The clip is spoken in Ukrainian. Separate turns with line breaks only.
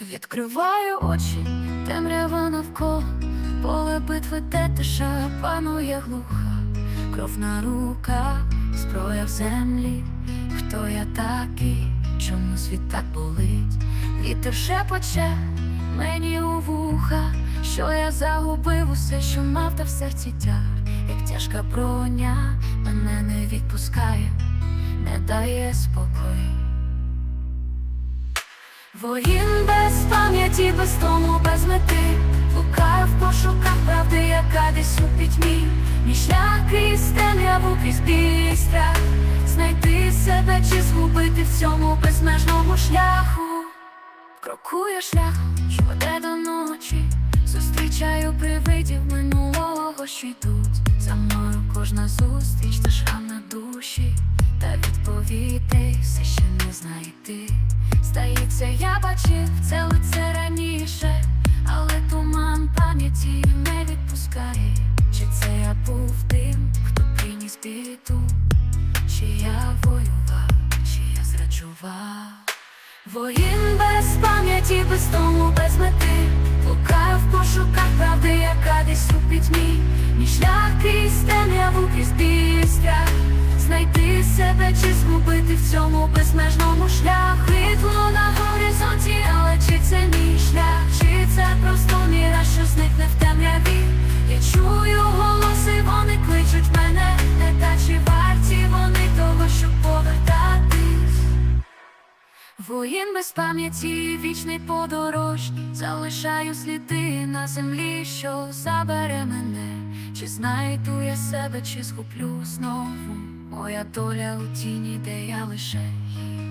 Відкриваю очі, темрява навколо, поле битви де тиша панує глуха, кров на руках, зброя в землі. Хто я такий, чому світ так болить? Вітер шепоче мені у вуха, що я загубив усе, що мав, та в серці тяг, як тяжка броня, мене не відпускає, не дає спокою. Воїн без пам'яті, без тому, без мети. Лукаю в пошуках правди, яка десь у пітьмі. Мій шлях крізь темряву, крізь біль страх. Знайти себе чи згубити в цьому безмежному шляху. Крокую шлях, що веде до ночі. Зустрічаю привидів минулого, що йдуть За мною. Кожна зустріч, та шрам на душі. Та відповідей все ще бачив це лице раніше, але туман пам'яті не відпускає. Чи це я був тим, хто приніс біду? Чи воював, чи я? Воїн без пам'яті, без тому, без мети Лукаю в пошуках правди, яка десь у пітьмі Мій шлях крізь темряву, крізь біль страх Знайти себе чи згубити в цьому безмежному шляху горизонті, але чи це мій шлях, чи це просто міра, що зникне в темряві? Я чую голоси, вони кличуть мене, не та чи варті вони того, щоб повертатись? Воїн без пам'яті, вічний подорожній Залишаю сліди на землі, що забере мене. Чи знайду я себе, чи згублю знову? Моя доля у тіні, де я лише Воїн